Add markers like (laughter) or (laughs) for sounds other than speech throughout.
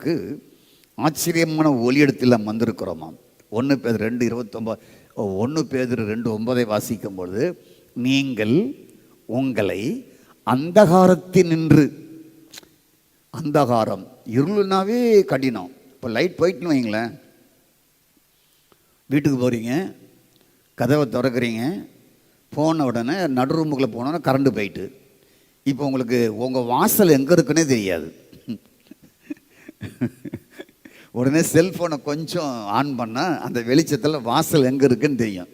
க்கு ஆச்சரியமான ஒளியிடத்தில் நாம் வந்திருக்கிறோமாம். ஒன்று பேர் ரெண்டு இருபத்தொம்பது ஒன்று பேர் ரெண்டு ஒன்பதை வாசிக்கும் பொழுது நீங்கள் உங்களை அந்தகாரத்தில் நின்று அந்தகாரம். இருளுனாவே கடினம். இப்போ லைட் போயிட்டுன்னு வைங்களேன். வீட்டுக்கு போகிறீங்க கதவை திறக்கிறீங்க போன உடனே நடு ரூமுக்குள்ளே போனோன்னா கரண்ட்டு போயிட்டு. இப்போ உங்களுக்கு உங்கள் வாசல் எங்கே இருக்குன்னே தெரியாது. (laughs) உடனே செல்ஃபோனை கொஞ்சம் ஆன் பண்ணால் அந்த வெளிச்சத்தில் வாசல் எங்கே இருக்குன்னு தெரியும்.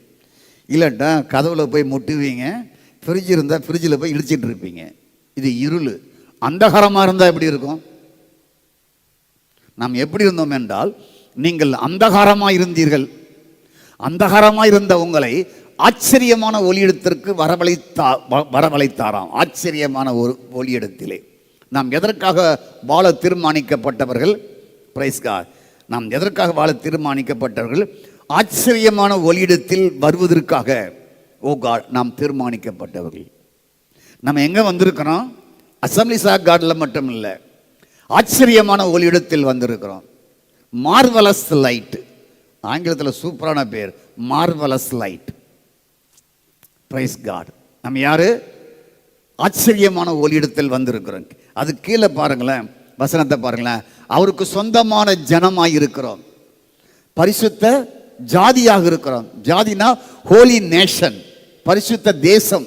இல்லாட்டா கதவில் போய் முட்டுவீங்க ஃப்ரிட்ஜ் இருந்தால் ஃப்ரிட்ஜில் போய் இடிச்சிட்டு இருப்பீங்க. இது இருள். அந்தகாரமாக இருந்தால் எப்படி இருக்கும்? நாம் எப்படி இருந்தோம் என்றால் நீங்கள் அந்தகாரமாக இருந்தீர்கள். அந்தகாரமாக இருந்த உங்களை ஆச்சரியமான ஒளியிடத்திற்கு வரவழைத்தா வ- வரவழைத்தாராம். ஆச்சரியமான ஒரு ஒளியிடத்திலே. நாம் எதற்காக வாழ தீர்மானிக்கப்பட்டவர்கள்? பிரைஸ்கா நாம் எதற்காக வாழ தீர்மானிக்கப்பட்டவர்கள்? ஆச்சரியமான ஒளியிடத்தில் வருவதற்காக. ஓ காட் நாம் தீர்மானிக்கப்பட்டவர்கள். நம்ம எங்கே வந்திருக்கிறோம்? அசம்பிளிஸ் ஆஃப் காட்ல மட்டும் இல்லை ஆச்சரியமான ஒளியிடத்தில் வந்திருக்கிறோம். மார்வலஸ் லைட் ஆங்கிலத்தில் சூப்பரான பேர். மார்வலஸ் லைட் பிரைஸ் காட் நம்ம யாரு? ஆச்சரியமான ஒளியிடத்தில் வந்திருக்கிறோம். அது கீழே பாருங்களேன் வசனத்தை பாருங்களேன். அவருக்கு சொந்தமான ஜனமாக இருக்கிறோம். பரிசுத்த ஜாதியாக இருக்கிறோம். ஜாதினா ஹோலி நேஷன் பரிசுத்த தேசம்.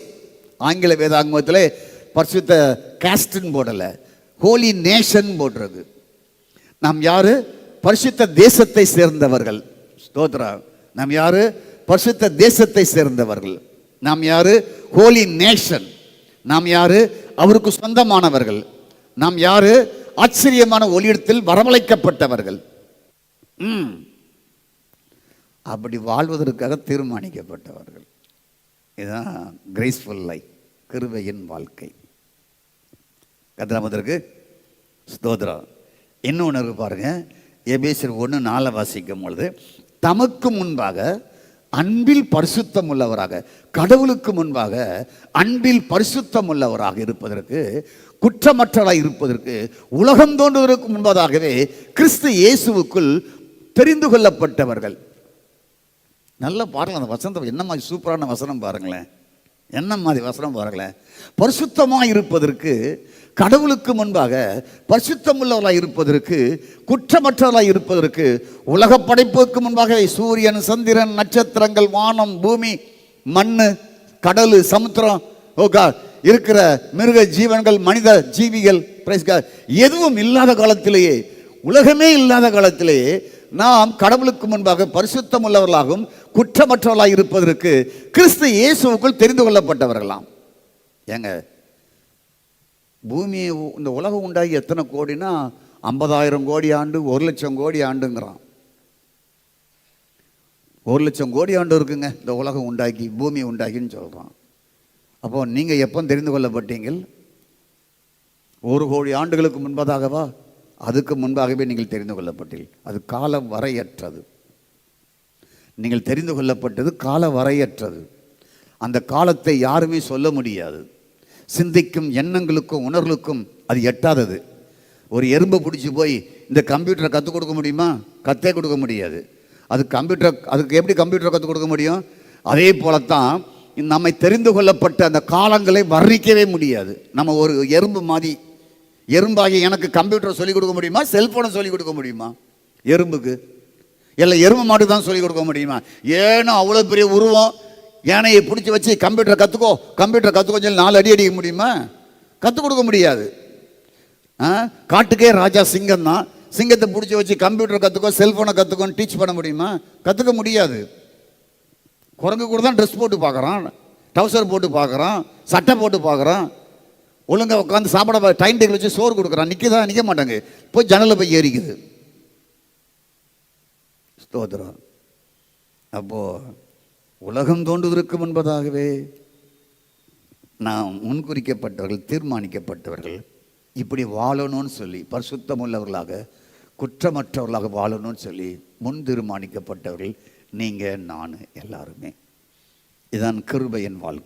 ஆங்கில வேதாங்கமத்தில் பரிசுத்த காஸ்ட்னு போடலை ஹோலி நேஷன் போடுறது. நாம் யாரு? பரிசுத்த தேசத்தை சேர்ந்தவர்கள். ஸ்தோத்ரா. நாம் யாரு? பரிசுத்த தேசத்தை சேர்ந்தவர்கள். நாம் யாரு? ஹோலி நேஷன் நாம் யாரு? அவருக்கு சொந்தமானவர்கள். நாம் யாரு? ஆச்சரியமான ஒளியிடத்தில் வரவழைக்கப்பட்டவர்கள். ம். அப்படி வாழ்வதற்காக தீர்மானிக்கப்பட்டவர்கள். இதுதான் கிரேஸ்ஃபுல் லைஃப் கிருவையின் வாழ்க்கை. கதிராமதற்கு ஸ்தோத்ரம் இன்னொன்று பாருங்க. எபேசர் ஒன்று நாளை வாசிக்கும் பொழுது தமக்கு முன்பாக அன்பில் பரிசுத்தம் உள்ளவராக கடவுளுக்கு முன்பாக அன்பில் பரிசுத்தம் உள்ளவராக இருப்பதற்கு குற்றமற்றவராக இருப்பதற்கு உலகம் தோன்றுவதற்கு முன்பதாகவே கிறிஸ்து இயேசுவுக்குள் தெரிந்து கொள்ளப்பட்டவர்கள். நல்ல பாருங்களேன் அந்த வசனம். என்ன மாதிரி சூப்பரான வசனம் பாருங்களேன். என்ன மாதிரி வசனம் பாருங்களேன். பரிசுத்தமாக இருப்பதற்கு கடவுளுக்கு முன்பாக பரிசுத்தம் உள்ளவர்களாக இருப்பதற்கு குற்றமற்றவர்களாக இருப்பதற்கு உலக படைப்புக்கு முன்பாக சூரியன் சந்திரன் நட்சத்திரங்கள் வானம் பூமி மண்ணு கடல் சமுத்திரம் ஓகா இருக்கிற மிருக ஜீவன்கள் மனித ஜீவிகள் எதுவும் இல்லாத காலத்திலேயே உலகமே இல்லாத காலத்திலேயே நாம் கடவுளுக்கு முன்பாக பரிசுத்தம் உள்ளவர்களாகவும் குற்றமற்றவர்களாக இருப்பதற்கு கிறிஸ்து இயேசுவுக்குள் தெரிந்து கொள்ளப்பட்டவர்களாம். ஏங்க பூமியை உ- இந்த உலகம் உண்டாகி எத்தனை கோடினா ஐம்பதாயிரம் கோடி ஆண்டு ஒரு லட்சம் கோடி ஆண்டுங்கிறான். ஒரு லட்சம் கோடி ஆண்டு இருக்குங்க இந்த உலகம் உண்டாக்கி பூமி உண்டாக்கின்னு சொல்கிறான் அப்போ நீங்கள் எப்போ தெரிந்து கொள்ளப்பட்டீங்கள்? ஒரு கோடி ஆண்டுகளுக்கு முன்பதாகவா? அதுக்கு முன்பாகவே நீங்கள் தெரிந்து கொள்ளப்பட்டீர்கள். அது கால வரையற்றது. நீங்கள் தெரிந்து கொள்ளப்பட்டது கால வரையற்றது. அந்த காலத்தை யாருமே சொல்ல முடியாது. சிந்திக்கும் எண்ணங்களுக்கும் உணர்வுகளுக்கும் அது எட்டாதது. ஒரு எறும்பை பிடிச்சி போய் இந்த கம்ப்யூட்டரை கற்றுக் கொடுக்க முடியுமா? கத்தே கொடுக்க முடியாது. அது கம்ப்யூட்டர் அதுக்கு எப்படி கம்ப்யூட்டரை கற்றுக் கொடுக்க முடியும்? அதே போலத்தான் நம்மை தெரிந்து கொள்ளப்பட்ட அந்த காலங்களை வர்ணிக்கவே முடியாது. நம்ம ஒரு எறும்பு மாதிரி. எறும்பாகி எனக்கு கம்ப்யூட்டரை சொல்லிக் கொடுக்க முடியுமா? செல்ஃபோனை சொல்லிக் கொடுக்க முடியுமா? எறும்புக்கு. இல்லை எறும்பு மாட்டுக்கு தான் சொல்லிக் கொடுக்க முடியுமா? ஏன்னா அவ்வளோ பெரிய உருவம். யானையை பிடிச்சி வச்சு கம்ப்யூட்டரை கற்றுக்கோ கம்ப்யூட்டரை கற்றுக்கோ சொல்லி நாலு அடி அடிக்க முடியுமா? கற்றுக் கொடுக்க முடியாது. ஆ? காட்டுக்கே ராஜா சிங்கம் தான். சிங்கத்தை பிடிச்சி வச்சு கம்ப்யூட்டர் கற்றுக்கோ செல்ஃபோனை கற்றுக்கோன்னு டீச் பண்ண முடியுமா? கற்றுக்க முடியாது. குரங்கு கூட தான் ட்ரெஸ் போட்டு பார்க்குறான் டவுசர் போட்டு பார்க்குறான் சட்டை போட்டு பார்க்குறான். ஒழுங்காக உட்காந்து சாப்பிட டைம் டேபிள் வச்சு சோறு கொடுக்குறான். நிற்கதா நிற்க மாட்டாங்க. போய் ஜன்னலில் போய் ஏறிக்குது. ஸ்தோத்திரம். அப்போ உலகம் தோன்றுவதற்கு முன்பதாகவே நாம் முன்குறிக்கப்பட்டவர்கள் தீர்மானிக்கப்பட்டவர்கள் இப்படி வாழணும்னு சொல்லி பரிசுத்தம் உள்ளவர்களாக குற்றமற்றவர்களாக வாழணும்னு சொல்லி முன் தீர்மானிக்கப்பட்டவர்கள் நீங்கள் நான் எல்லாருமே. இதான் கிருபையின் வாழ்க்கை.